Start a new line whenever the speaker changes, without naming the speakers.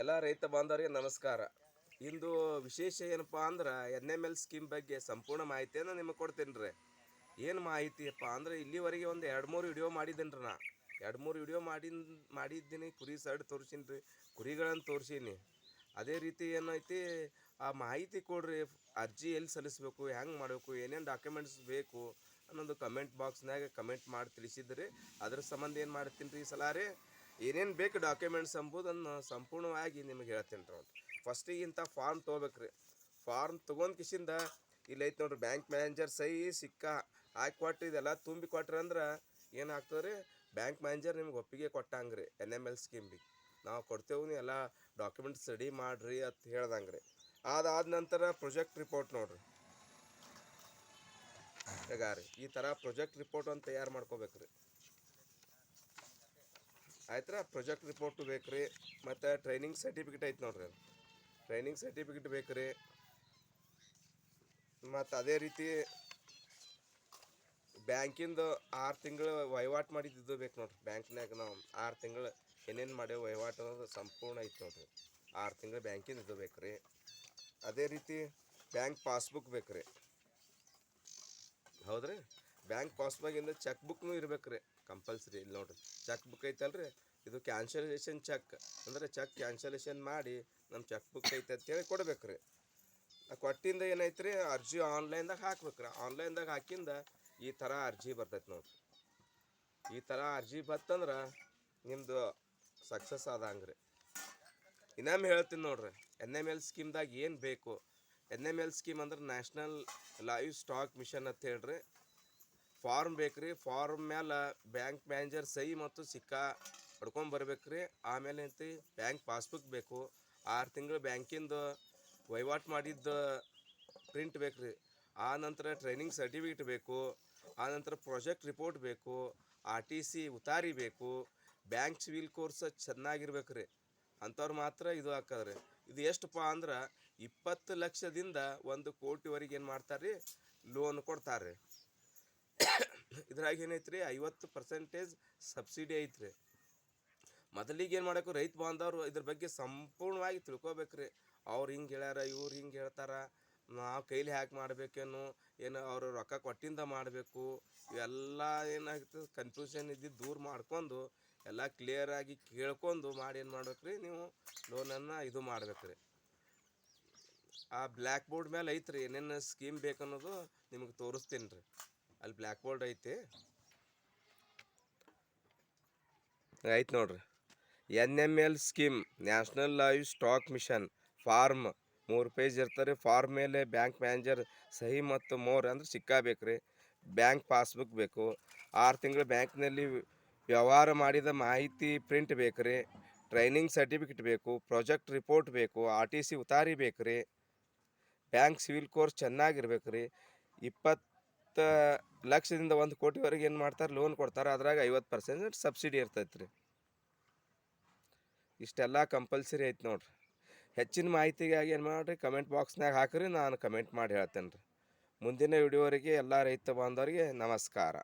ಎಲ್ಲ ರೈತ ಬಾಂಧವರಿಗೆ ನಮಸ್ಕಾರ. ಇಂದು ವಿಶೇಷ ಏನಪ್ಪ ಅಂದ್ರೆ ಎನ್ ಎಂ ಎಲ್ ಸ್ಕೀಮ್ ಬಗ್ಗೆ ಸಂಪೂರ್ಣ ಮಾಹಿತಿಯನ್ನು ನಿಮಗೆ ಕೊಡ್ತೀನಿ ರೀ. ಏನು ಮಾಹಿತಿಯಪ್ಪ ಅಂದ್ರೆ ಇಲ್ಲಿವರೆಗೆ ಒಂದು ಎರಡು ಮೂರು ವಿಡಿಯೋ ಮಾಡಿದ್ದೀನಿ ರೀ ನಾ. ಎರಡು ಮೂರು ವಿಡಿಯೋ ಮಾಡಿ ಮಾಡಿದ್ದೀನಿ, ಕುರಿ ಸೈಡ್ ತೋರಿಸೀನಿ ರೀ, ಕುರಿಗಳನ್ನು ತೋರಿಸೀನಿ. ಅದೇ ರೀತಿ ಏನೈತಿ, ಆ ಮಾಹಿತಿ ಕೊಡ್ರಿ, ಅರ್ಜಿ ಎಲ್ಲಿ ಸಲ್ಲಿಸ್ಬೇಕು, ಹೆಂಗೆ ಮಾಡಬೇಕು, ಏನೇನು ಡಾಕ್ಯುಮೆಂಟ್ಸ್ ಬೇಕು ಅನ್ನೋದು ಕಮೆಂಟ್ ಬಾಕ್ಸ್ನಾಗ ಕಮೆಂಟ್ ಮಾಡಿ ತಿಳಿಸಿದ್ರಿ. ಅದ್ರ ಸಂಬಂಧ ಏನು ಮಾಡ್ತೀನಿ ರೀ ಈ ಸಲ ರೀ ಏನೇನು ಬೇಕು ಡಾಕ್ಯುಮೆಂಟ್ಸ್ ಎಂಬುದನ್ನು ಸಂಪೂರ್ಣವಾಗಿ ನಿಮಗೆ ಹೇಳ್ತೀನಿ ರೀ ಒಂದು ಫಸ್ಟಿಗೆ ಇಂಥ ಫಾರ್ಮ್ ತೊಗೋಬೇಕ್ರಿ. ಫಾರ್ಮ್ ತೊಗೊಂಡ್ ಕಿಸಿಂದ ಇಲ್ಲಿ ಐತೆ ನೋಡ್ರಿ ಬ್ಯಾಂಕ್ ಮ್ಯಾನೇಜರ್ ಸಹಿ ಸಿಕ್ಕ ಹಾಕಿ ಕೊಟ್ಟು ಇದೆಲ್ಲ ತುಂಬಿ ಕೊಟ್ರಿ ಅಂದ್ರೆ ಏನಾಗ್ತದೆ ರೀ ಬ್ಯಾಂಕ್ ಮ್ಯಾನೇಜರ್ ನಿಮ್ಗೆ ಒಪ್ಪಿಗೆ ಕೊಟ್ಟಂಗೆ ರೀ ಎನ್ ಎಂ ಎಲ್ ಸ್ಕೀಮಿಗೆ ನಾವು ಕೊಡ್ತೇವೆ ನೀವು ಎಲ್ಲ ಡಾಕ್ಯುಮೆಂಟ್ಸ್ ರೆಡಿ ಮಾಡಿರಿ ಅಂತ ಹೇಳ್ದಂಗೆ ರೀ ಅದಾದ ನಂತರ ಪ್ರೊಜೆಕ್ಟ್ ರಿಪೋರ್ಟ್ ನೋಡ್ರಿ. ಈಗ ರೀ, ಈ ಥರ ಪ್ರೊಜೆಕ್ಟ್ ರಿಪೋರ್ಟ್ ಅಂತ ತಯಾರು ಮಾಡ್ಕೋಬೇಕ್ರಿ. ಆಯ್ತರ? ಪ್ರೊಜೆಕ್ಟ್ ರಿಪೋರ್ಟು ಬೇಕು ರೀ ಮತ್ತು ಟ್ರೈನಿಂಗ್ ಸರ್ಟಿಫಿಕೇಟ್ ಐತೆ ನೋಡ್ರಿ ಟ್ರೈನಿಂಗ್ ಸರ್ಟಿಫಿಕೇಟ್ ಬೇಕು ರೀ ಮತ್ತು ಅದೇ ರೀತಿ ಬ್ಯಾಂಕಿಂದು ಆರು ತಿಂಗಳು ವಹಿವಾಟು ಮಾಡಿದ್ದು ಬೇಕು ನೋಡ್ರಿ. ಬ್ಯಾಂಕ್ನಾಗ ನಾವು ಆರು ತಿಂಗಳು ಏನೇನು ಮಾಡೇವು ವಹಿವಾಟು ಅನ್ನೋದು ಸಂಪೂರ್ಣ ಐತೆ ನೋಡ್ರಿ. ಆರು ತಿಂಗಳು ಬ್ಯಾಂಕಿಂದ ಇದು ಬೇಕು ರೀ ಅದೇ ರೀತಿ ಬ್ಯಾಂಕ್ ಪಾಸ್ಬುಕ್ ಬೇಕು ರೀ ಹೌದ್ರಿ? ಬ್ಯಾಂಕ್ ಪಾಸ್ಬುಕ್ಕಿಂದ ಚೆಕ್ ಬುಕ್ನು ಇರ್ಬೇಕು ರೀ ಕಂಪಲ್ಸರಿ ಇಲ್ಲಿ ನೋಡ್ರಿ. ಚೆಕ್ ಬುಕ್ ಐತಲ್ರಿ? ಇದು ಕ್ಯಾನ್ಸಲೇಷನ್ ಚೆಕ್ ಅಂದರೆ ಚೆಕ್ ಕ್ಯಾನ್ಸಲೇಷನ್ ಮಾಡಿ ನಮ್ಮ ಚೆಕ್ ಬುಕ್ ಐತೆ ಅಂತೇಳಿ ಕೊಡ್ಬೇಕು ರೀ ಕೊಟ್ಟಿಂದ ರೀ ಅರ್ಜಿ ಆನ್ಲೈನ್ದಾಗ ಹಾಕ್ಬೇಕು ರೀ ಆನ್ಲೈನ್ದಾಗ ಹಾಕಿಂದ ಈ ಥರ ಅರ್ಜಿ ಬರ್ತೈತೆ ನೋಡ್ರಿ. ಈ ಥರ ಅರ್ಜಿ ಬತ್ತಂದ್ರೆ ನಿಮ್ಮದು ಸಕ್ಸಸ್ ಆದಂಗೆ ರೀ ಇನ್ನೊಮ್ಮೆ ಹೇಳ್ತೀನಿ ನೋಡ್ರಿ. ಎನ್ ಎಂ ಎಲ್ ಸ್ಕೀಮ್ದಾಗ ಏನು ಬೇಕು? ಎನ್ ಎಂ ಎಲ್ ಸ್ಕೀಮ್ ಅಂದ್ರೆ ನ್ಯಾಷನಲ್ ಲೈವ್ ಸ್ಟಾಕ್ ಮಿಷನ್ ಅಂತ ಹೇಳ್ರಿ. ಫಾರ್ಮ್ ಬೇಕು ರೀ ಫಾರ್ಮ್ ಮೇಲೆ ಬ್ಯಾಂಕ್ ಮ್ಯಾನೇಜರ್ ಸಹಿ ಮತ್ತು ಸಿಕ್ಕ ಹೊಡ್ಕೊಂಡ್ ಬರ್ಬೇಕು ರೀ ಆಮೇಲೆ ಐತಿ ಬ್ಯಾಂಕ್ ಪಾಸ್ಬುಕ್ ಬೇಕು. ಆರು ತಿಂಗಳು ಬ್ಯಾಂಕಿಂದು ವಹಿವಾಟು ಮಾಡಿದ್ದು ಪ್ರಿಂಟ್ ಬೇಕು ರೀ ಆ ನಂತರ ಟ್ರೈನಿಂಗ್ ಸರ್ಟಿಫಿಕೇಟ್ ಬೇಕು. ಆ ನಂತರ ಪ್ರಾಜೆಕ್ಟ್ ರಿಪೋರ್ಟ್ ಬೇಕು. ಆರ್ ಟಿ ಸಿ ಉತಾರಿ ಬೇಕು. ಬ್ಯಾಂಕ್ ಸಿವಿಲ್ ಕೋರ್ಸ್ ಚೆನ್ನಾಗಿರ್ಬೇಕು ರೀ ಅಂಥವ್ರು ಮಾತ್ರ ಇದು ಹಾಕದ್ರಿ. ಇದು ಎಷ್ಟಪ್ಪ ಅಂದ್ರೆ ಇಪ್ಪತ್ತು ಲಕ್ಷದಿಂದ ಒಂದು ಕೋಟಿವರೆಗೆ ಏನು ಮಾಡ್ತಾರೆ ರೀ ಲೋನ್ ಕೊಡ್ತಾರೆ ಇದ್ರಾಗ ಏನೈತ್ರಿ? ಐವತ್ತು ಪರ್ಸೆಂಟೇಜ್ ಸಬ್ಸಿಡಿ ಐತ್ರಿ. ಮೊದಲಿಗೆ ಏನು ಮಾಡಬೇಕು ರೈತ ಬಾಂಧವರು ಇದ್ರ ಬಗ್ಗೆ ಸಂಪೂರ್ಣವಾಗಿ ತಿಳ್ಕೊಬೇಕ್ರಿ. ಅವ್ರು ಹಿಂಗೆ ಹೇಳ್ಯಾರ, ಇವ್ರು ಹಿಂಗೆ ಹೇಳ್ತಾರ. ನಾವು ಕೈಲಿ ಹ್ಯಾಕ್ ಮಾಡ್ಬೇಕೇನು, ಏನು ಅವರು ರೊಕ್ಕ ಕೊಟ್ಟಿಂದ ಮಾಡಬೇಕು. ಇವೆಲ್ಲ ಏನಾಗ್ತದೆ ಕನ್ಫ್ಯೂಷನ್ ಇದ್ದಿದ್ದು ದೂರ ಮಾಡ್ಕೊಂಡು ಎಲ್ಲ ಕ್ಲಿಯರಾಗಿ ಕೇಳ್ಕೊಂಡು ಮಾಡಿ ಏನು ಮಾಡ್ಬೇಕ್ರಿ, ನೀವು ಲೋನನ್ನು ಇದು ಮಾಡ್ಬೇಕ್ರಿ. ಆ ಬ್ಲ್ಯಾಕ್ ಬೋರ್ಡ್ ಮೇಲೆ ಐತ್ರಿ, ಏನೇನು ಸ್ಕೀಮ್ ಬೇಕನ್ನೋದು ನಿಮಗೆ ತೋರಿಸ್ತೀನಿ ರೀ ಅಲ್ಲಿ ಬ್ಲ್ಯಾಕ್ ಬೋರ್ಡ್ ಐತಿ. ಆಯ್ತು ನೋಡ್ರಿ. N M L scheme, national livestock mission, form, ಮೂರು ಪೇಜ್ ಇರ್ತಾರೆ ಫಾರ್ಮ್ ಮೇಲೆ ಬ್ಯಾಂಕ್ ಮ್ಯಾನೇಜರ್ ಸಹಿ ಮತ್ತು ಮೋರ್ ಅಂದ್ರೆ ಸಿಕ್ಕಾಬೇಕು ರೀ. ಬ್ಯಾಂಕ್ ಪಾಸ್ಬುಕ್ ಬೇಕು. ಆರು ತಿಂಗಳು ಬ್ಯಾಂಕ್ನಲ್ಲಿ ವ್ಯವಹಾರ ಮಾಡಿದ ಮಾಹಿತಿ ಪ್ರಿಂಟ್ ಬೇಕು ರೀ. ಟ್ರೈನಿಂಗ್ ಸರ್ಟಿಫಿಕೇಟ್ ಬೇಕು. ಪ್ರಾಜೆಕ್ಟ್ ರಿಪೋರ್ಟ್ ಬೇಕು. ಆರ್ ಟಿ ಸಿ ಉತಾರಿ ಬೇಕು ರೀ. ಬ್ಯಾಂಕ್ ಸಿವಿಲ್ ಕೋರ್ಸ್ ಚೆನ್ನಾಗಿರ್ಬೇಕು ರೀ. ಇಪ್ಪತ್ತು ಲಕ್ಷದಿಂದ ಒಂದು ಕೋಟಿವರೆಗೆ ಏನು ಮಾಡ್ತಾರೆ? ಲೋನ್ ಕೊಡ್ತಾರೆ. ಅದ್ರಾಗ ಐವತ್ತು ಪರ್ಸೆಂಟ್ ಸಬ್ಸಿಡಿ ಇರ್ತೈತೆ ರೀ. ಇಷ್ಟೆಲ್ಲ ಕಂಪಲ್ಸರಿ ಐತೆ ನೋಡ್ರಿ. ಹೆಚ್ಚಿನ ಮಾಹಿತಿಗಾಗಿ ಏನು ಮಾಡಿರಿ ಕಮೆಂಟ್ ಬಾಕ್ಸ್ನಾಗ ಹಾಕಿರಿ, ನಾನು ಕಮೆಂಟ್ ಮಾಡಿ ಹೇಳ್ತೇನೆ ರೀ ಮುಂದಿನ ವಿಡಿಯೋವರೆಗೆ ಎಲ್ಲ ರೈತ ಬಾಂಧವರಿಗೆ ನಮಸ್ಕಾರ.